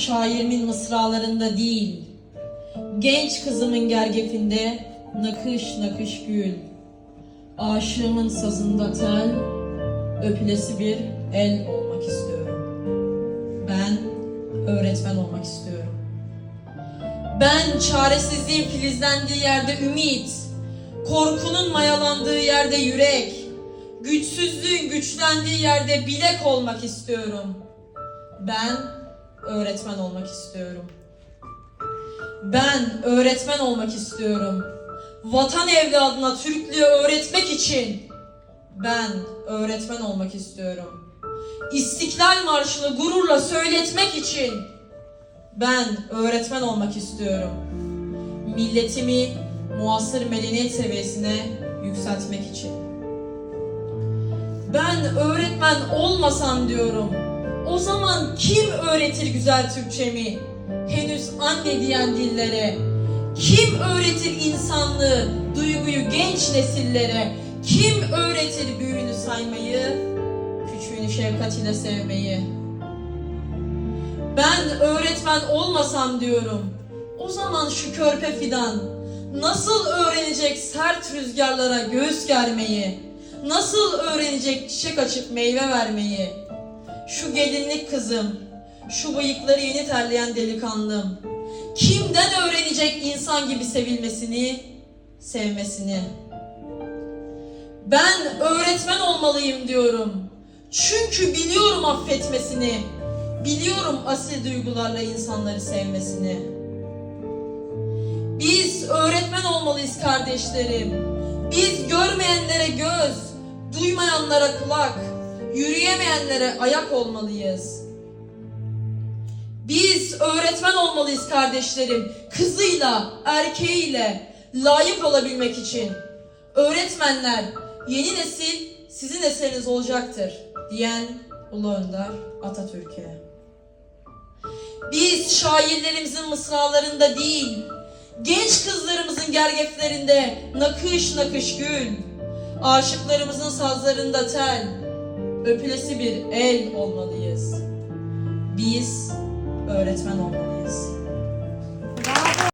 Şairimin mısralarında değil, genç kızımın gergefinde nakış nakış gül. Aşığımın sazında tel, öpülesi bir el olmak istiyorum. Ben öğretmen olmak istiyorum. Ben çaresizliğin filizlendiği yerde ümit, korkunun mayalandığı yerde yürek, güçsüzlüğün güçlendiği yerde bilek olmak istiyorum. Ben öğretmen olmak istiyorum. Ben öğretmen olmak istiyorum. Vatan evladına Türklüğü öğretmek için ben öğretmen olmak istiyorum. İstiklal Marşı'nı gururla söyletmek için ben öğretmen olmak istiyorum. Milletimi muasır medeniyet seviyesine yükseltmek için. Ben öğretmen olmasam diyorum. O zaman kim öğretir güzel Türkçemi? Henüz anne diyen dillere. Kim öğretir insanlığı, duyguyu genç nesillere? Kim öğretir büyüğünü saymayı, küçüğünü şefkat ile sevmeyi? Ben öğretmen olmasam diyorum. O zaman şu körpe fidan nasıl öğrenecek sert rüzgarlara göğüs germeyi? Nasıl öğrenecek çiçek açıp meyve vermeyi? Şu gelinlik kızım, şu bıyıkları yeni terleyen delikanlım. Kimden öğrenecek insan gibi sevilmesini, sevmesini? Ben öğretmen olmalıyım diyorum. Çünkü biliyorum affetmesini. Biliyorum asil duygularla insanları sevmesini. Biz öğretmen olmalıyız kardeşlerim. Biz görmeyenlere göz, duymayanlara kulak, yürüyemeyenlere ayak olmalıyız. Biz öğretmen olmalıyız kardeşlerim. Kızıyla, erkeğiyle layık olabilmek için. Öğretmenler yeni nesil sizin eseriniz olacaktır diyen Ulu Önder Atatürk'e. Biz şairlerimizin mısralarında değil, genç kızlarımızın gergeflerinde nakış nakış gül, aşıklarımızın sazlarında tel, öpülesi bir el olmalıyız. Biz öğretmen olmalıyız.